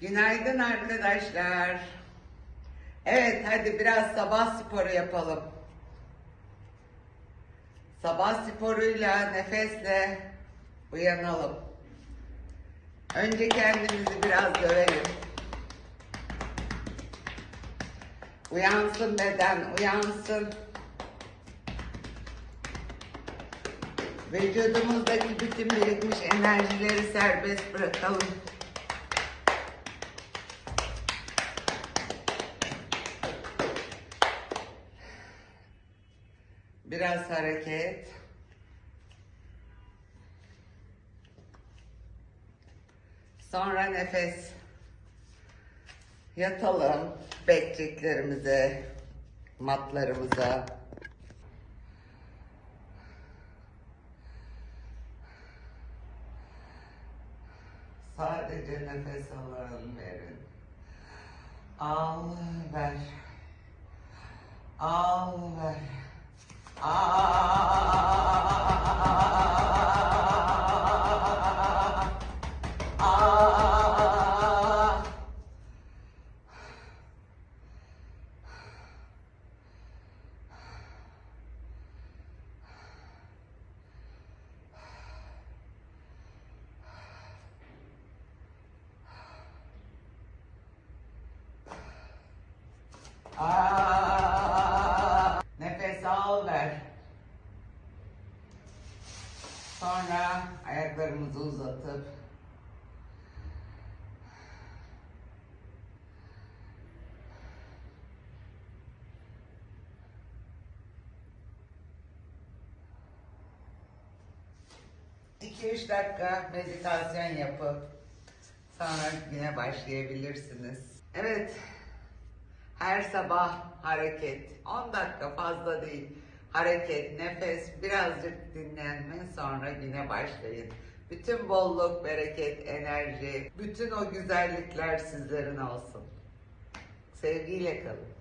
Günaydın arkadaşlar. Evet hadi biraz sabah sporu yapalım. Sabah sporuyla nefesle uyanalım. Önce kendimizi biraz dövelim. Uyansın beden, uyansın. Vücudumuzdaki bütün birikmiş enerjileri serbest bırakalım. Biraz hareket. Sonra nefes. Yatalım bekçeklerimize, matlarımıza. Sadece nefes alın, verin. Al, ver. Al, ver. Ah. Sonra ayaklarımızı uzatıp iki üç dakika meditasyon yapıp sonra yine başlayabilirsiniz. Evet, her sabah hareket. 10 dakika fazla değil. Hareket, nefes, birazcık dinlenme sonra güne başlayın. Bütün bolluk, bereket, enerji, bütün o güzellikler sizlerin olsun. Sevgiyle kalın.